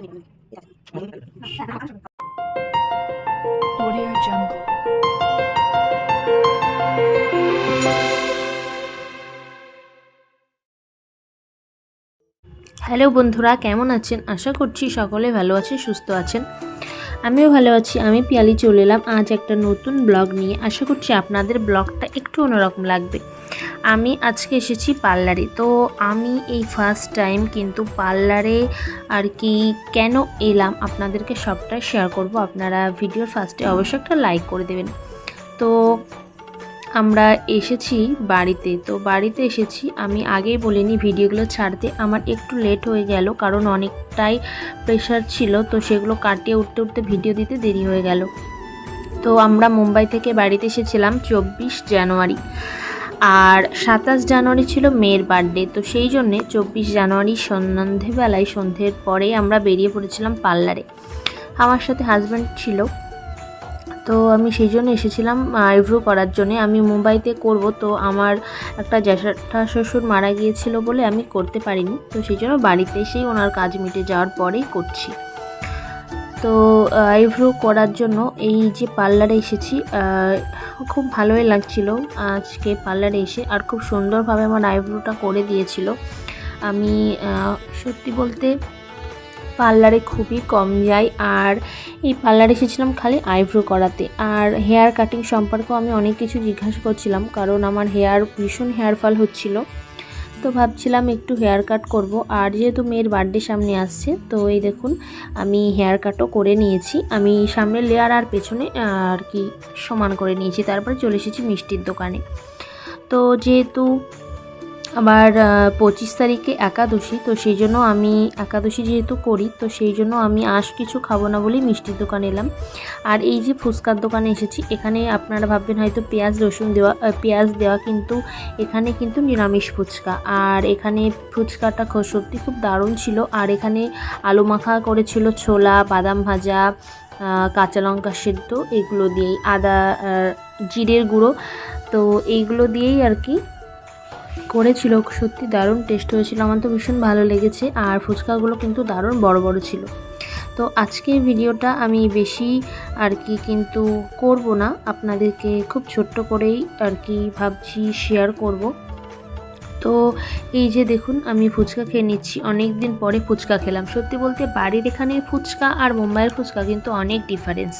Hello বন্ধুরা, কেমন আছেন? আশা করছি সকলে ভালো আছেন, সুস্থ আছেন। আমিও ভালো আছি, আমি পিয়ালি চলে এলাম। আজ একটা নতুন ব্লগ নিয়ে। আশা করছি আপনাদের ব্লগটা একটু অন্যরকম লাগবে। আমি আজকে এসেছি পার্লারে। তো আমি এই ফার্স্ট টাইম কিন্তু পার্লারে আর কি কেন এলাম আপনাদেরকে সবটাই শেয়ার করব। আপনারা ভিডিওর ফার্স্টে অবশ্যই একটা লাইক করে দেবেন। তো আমরা এসেছি বাড়িতে। তো বাড়িতে এসেছি, আমি আগেই বলিনি ভিডিওগুলো ছাড়তে। আমার একটু লেট হয়ে গেল, কারণ অনেকটাই প্রেশার ছিল। তো সেগুলো কাটিয়ে উঠতে উঠতে ভিডিও দিতে দেরি হয়ে গেল। তো আমরা মুম্বাই থেকে বাড়িতে এসেছিলাম চব্বিশ জানুয়ারি। আর সাতাশ জানুয়ারি ছিল মেয়ের বার্থডে, তো সেই জন্যে চব্বিশ জানুয়ারি সন্ধ্যাবেলায় সন্ধ্যের পরে আমরা বেরিয়ে পড়েছিলাম পার্লারে। আমার সাথে হাজব্যান্ড ছিল, তো আমি সেই জন্য এসেছিলাম আইব্রো করার জন্য। আমি মুম্বাইতে করব, তো আমার একটা জ্যাঠা শ্বশুর মারা গিয়েছিল বলে আমি করতে পারিনি, তো সেই জন্য বাড়িতে এসেই ওনার কাজ মিটে যাওয়ার পরেই করছি। তো আইব্রো করার জন্য এই যে পার্লারে এসেছি খুব ভালোই লাগছিল আজকে পার্লারে এসে। আর খুব সুন্দরভাবে আমার আইব্রোটা করে দিয়েছিল। আমি সত্যি বলতে পার্লারে খুবই কম যাই। আর এই পার্লারে এসেছিলাম খালি আইব্রো করাতে। আর হেয়ার কাটিং সম্পর্কেও আমি অনেক কিছু জিজ্ঞাসা করছিলাম, কারণ আমার হেয়ার ভীষণ হেয়ার ফল হচ্ছিল। তো ভাবছিলাম একটু হেয়ার কাট করব। আর যেহেতু মেয়ের বার্থডে সামনে আসছে, তো এই দেখুন, আমি হেয়ার কাটও করে নিয়েছি। আমি সামনের লেয়ার আর পেছনে আর কি সমান করে নিয়েছি। তারপরে চলে এসেছি মিষ্টির দোকানে। তো যেহেতু আবার পঁচিশ তারিখে একাদশী, তো সেই জন্য আমি একাদশী যেহেতু করি, তো সেই জন্য আমি আঁশ কিছু খাব না বলেই মিষ্টির দোকানে এলাম। আর এই যে ফুচকার দোকানে এসেছি, এখানে আপনারা ভাববেন হয়তো পেঁয়াজ, রসুন দেওয়া পেঁয়াজ দেওয়া কিন্তু, এখানে কিন্তু নিরামিষ ফুচকা। আর এখানে ফুচকাটা সত্যি খুব দারুণ ছিল। আর এখানে আলু মাখা করেছিল ছোলা, বাদাম ভাজা কাঁচা লঙ্কা সেদ্ধ, এগুলো দিয়েই, আদা জিরের গুঁড়ো, তো এইগুলো দিয়েই আর কি করেছিল, সত্যি দারুণ টেস্ট হয়েছিল। আমার তো ভীষণ ভালো লেগেছে আর ফুচকাগুলো কিন্তু দারুণ বড় বড় ছিল। তো আজকে ভিডিওটা আমি বেশি আর কি কিন্তু করব না। আপনাদেরকে খুব ছোট্ট করেই আর কি ভাবছি শেয়ার করব। তো এই যে দেখুন, আমি ফুচকা খেয়ে নিচ্ছি। অনেক দিন পরে ফুচকা খেলাম। সত্যি বলতে বাড়ির এখানে ফুচকা আর মুম্বাইয়ের ফুচকা কিন্তু অনেক ডিফারেন্স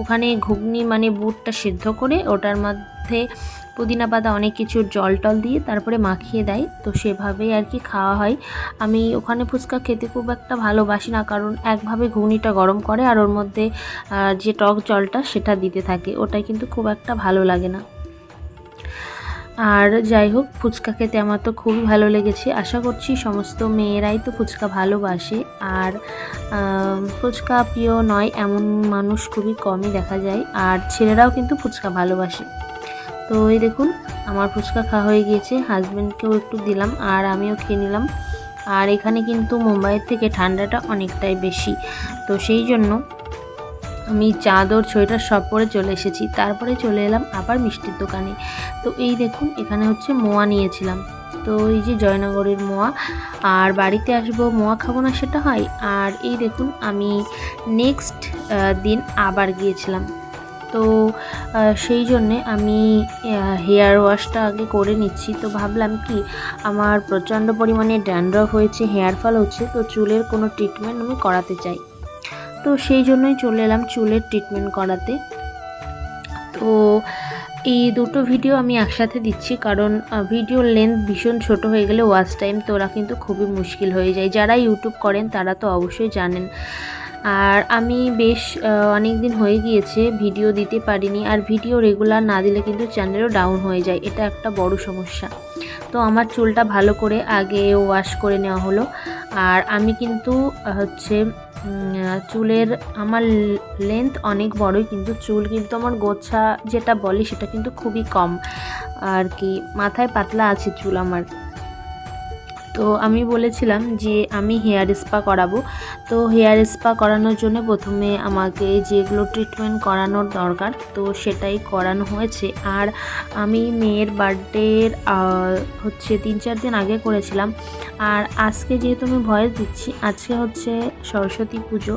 ওখানে ঘুগনি মানে বুটটা সিদ্ধ করে ওটার মধ্যে পুদিনা পাতা অনেক কিছু জল টল দিয়ে তারপরে মাখিয়ে দেয়। তো সেভাবেই আর কি খাওয়া হয়। আমি ওখানে ফুচকা খেতে খুব একটা ভালোবাসি না, কারণ একভাবে ঘুগনিটা গরম করে আর ওর মধ্যে যে টক জলটা সেটা দিতে থাকে। ওটাই কিন্তু খুব একটা ভালো লাগে না। আর যাই হোক, ফুচকা খেতে আমার তো খুবই ভালো লেগেছে। আশা করছি সমস্ত মেয়েরাই তো ফুচকা ভালোবাসে। আর ফুচকা প্রিয় নয়, এমন মানুষ খুবই কমই দেখা যায়। আর ছেলেরাও কিন্তু ফুচকা ভালোবাসে। তো এই দেখুন, আমার ফুচকা খাওয়া হয়ে গিয়েছে। হাজব্যান্ডকেও একটু দিলাম আর আমিও খেয়ে নিলাম। আর এখানে কিন্তু মুম্বাইয়ের থেকে ঠান্ডাটা অনেকটাই বেশি। তো সেই জন্য আমি চাদর, সোয়েটার সব পরে চলে এসেছি। তারপরে চলে এলাম আবার মিষ্টির দোকানে। তো এই দেখুন, এখানে হচ্ছে মোয়া নিয়েছিলাম। তো এই যে জয়নগরের মোয়া, আর বাড়িতে আসব, মোয়া খাব না সেটা হয়। আর এই দেখুন, আমি নেক্সট দিন আবার গিয়েছিলাম। তো সেই জন্যে আমি হেয়ার ওয়াশটা আগে করে নিচ্ছি। তো ভাবলাম কি, আমার প্রচণ্ড পরিমাণে ড্যান্ড্রফ হয়েছে হেয়ার ফল হচ্ছে, তো চুলের কোনো ট্রিটমেন্ট আমি করাতে চাই। তো সেই জন্যই চলে এলাম চুলের ট্রিটমেন্ট করাতে। তো এই দুটো ভিডিও আমি একসাথে দিচ্ছি, কারণ ভিডিও লেন্থ ভীষণ ছোট হয়ে গেলে ওয়াচ টাইম তোরা কিন্তু খুবই মুশকিল হয়ে যায়। যারা ইউটিউব করেন তারা তো অবশ্যই জানেন। আর আমি বেশ অনেক দিন হয়ে গিয়েছে, ভিডিও দিতে পারিনি, আর ভিডিও রেগুলার না দিলে কিন্তু চ্যানেলও ডাউন হয়ে যায়। এটা একটা বড় সমস্যা। তো আমার চুলটা ভালো করে আগে ওয়াশ করে নেওয়া হলো। আর আমি কিন্তু হচ্ছে চুলের, আমার লেন্থ অনেক বড়ই, কিন্তু চুল কিন্তু আমার গোছা যেটা বলে সেটা কিন্তু খুবই কম। আর কি, মাথায় পাতলা আছে চুল আমার। তো আমি বলেছিলাম যে আমি হেয়ার স্পা করাবো। তো হেয়ার স্পা করানোর জন্য প্রথমে আমাকে যেগুলো ট্রিটমেন্ট করানোর দরকার, তো সেটাই করানো হয়েছে। আর আমি মেয়ের বার্থডের হচ্ছে তিন চার দিন আগে করেছিলাম। আর আজকে যেহেতু আমি ভয়েস দিচ্ছি, আজকে হচ্ছে সরস্বতী পুজো।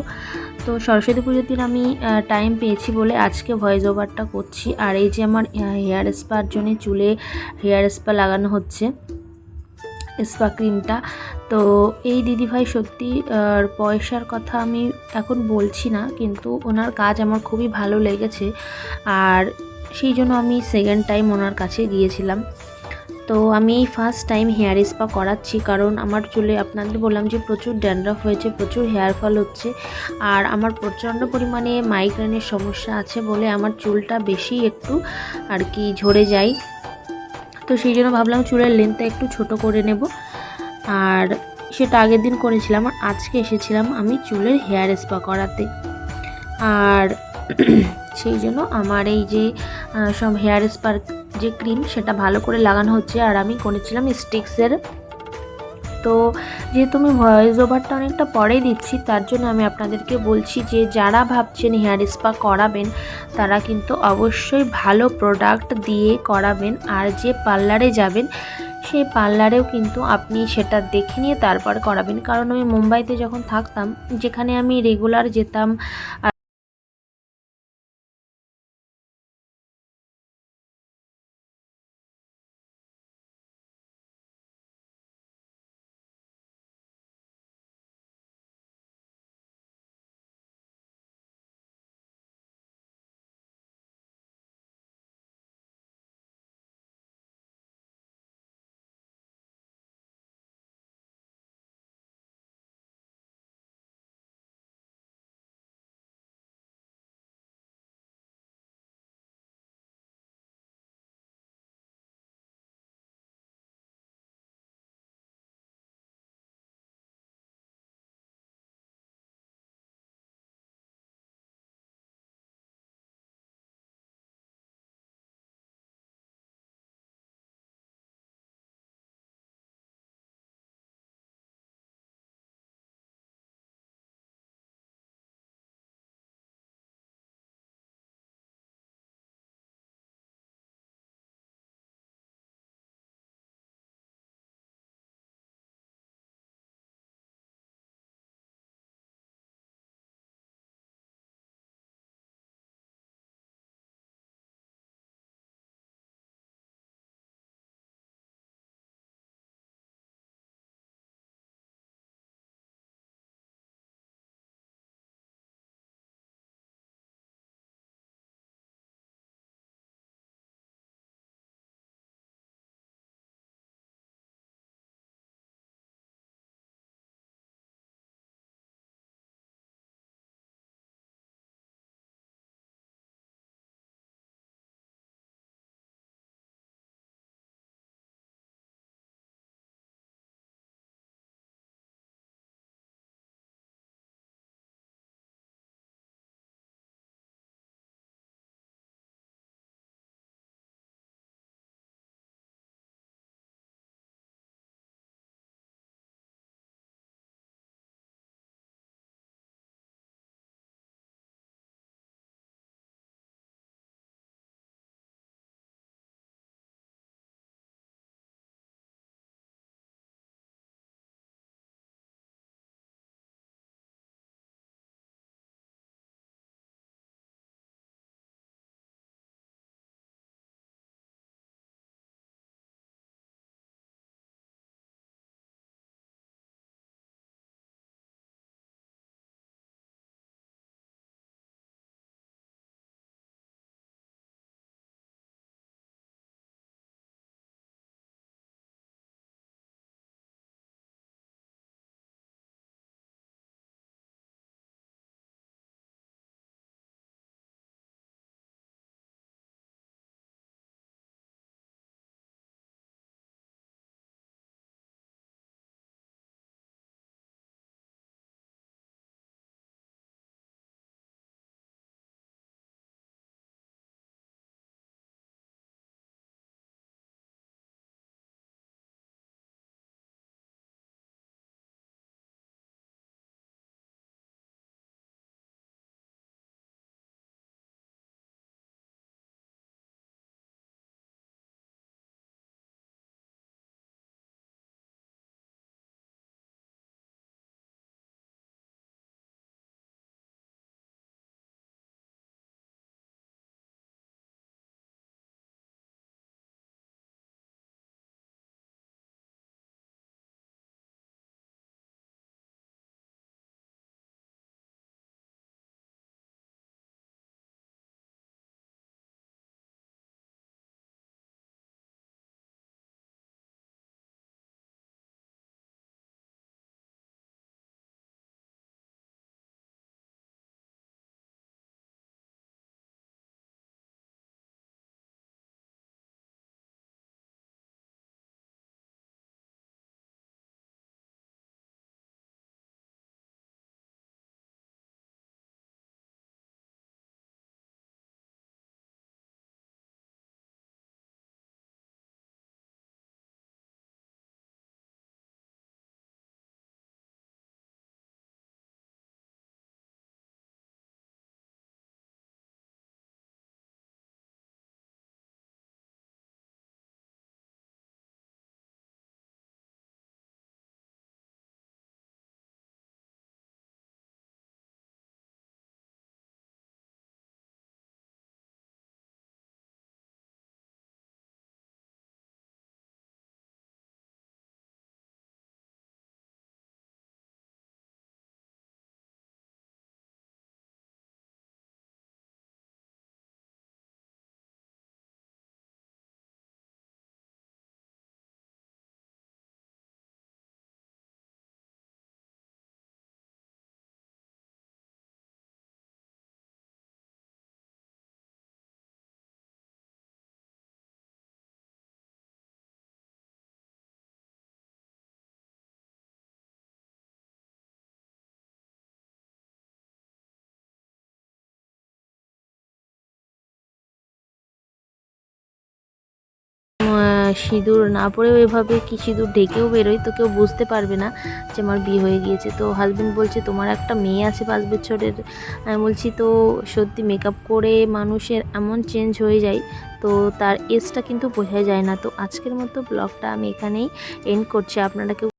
তো সরস্বতী পুজোর দিন আমি টাইম পেয়েছি বলে আজকে ভয়েস ওভারটা করছি। আর এই যে আমার হেয়ার স্পার জন্য চুলে হেয়ার স্পা লাগানো হচ্ছে স্পা ক্রিমটা। তো এই দিদিভাই সত্যি পয়সার কথা আমি এখন বলছি না, কিন্তু ওনার কাজ আমার খুবই ভালো লেগেছে। আর সেই জন্য আমি সেকেন্ড টাইম ওনার কাছে গিয়েছিলাম। তো আমি এই ফার্স্ট টাইম হেয়ার স্পা করাচ্ছি, কারণ আমার চুলে আপনাদের বললাম যে প্রচুর ড্যান্ড্রাফ হয়েছে, প্রচুর হেয়ার ফল হচ্ছে। আর আমার প্রচণ্ড পরিমাণে মাইগ্রেনের সমস্যা আছে বলে আমার চুলটা বেশি একটু আর কি ঝরে যায়। তো সেই জন্য ভাবলাম চুলের লেন্থটা একটু ছোট করে নেব। আর সেটা আগের দিন করেছিলাম, আর আজকে এসেছিলাম আমি চুলের হেয়ার স্পা করাতে। আর সেই জন্য আমার এই যে সব হেয়ার স্পার যে ক্রিম সেটা ভালো করে লাগানো হচ্ছে, আর আমি করেছিলাম স্টিক্সের তো যেহেতু আমি ভয়েস ওভারটা অনেকটা পরেই দিচ্ছি, তার জন্য আমি আপনাদেরকে বলছি যে যারা ভাবছেন হেয়ার স্পা করাবেন, তারা কিন্তু অবশ্যই ভালো প্রোডাক্ট দিয়ে করাবেন। আর যে পার্লারে যাবেন, সেই পার্লারেও কিন্তু আপনি সেটা দেখে নিয়ে তারপর করাবেন। কারণ আমি মুম্বাইতে যখন থাকতাম, যেখানে আমি রেগুলার যেতাম সিঁদুর না পরেও এভাবে কি সিঁদুর ঢেকেও বেরোই তো কেউ বুঝতে পারবে না যে আমার বিয়ে হয়ে গিয়েছে। তো হাজব্যান্ড বলছে, তোমার একটা মেয়ে আছে পাঁচ বছরের। আমি বলছি, তো সত্যি মেকআপ করে মানুষের এমন চেঞ্জ হয়ে যায়, তো তার এজটা কিন্তু বোঝা যায় না। তো আজকের মতো ব্লগটা আমি এখানেই এন্ড করছি। আপনারা কেউ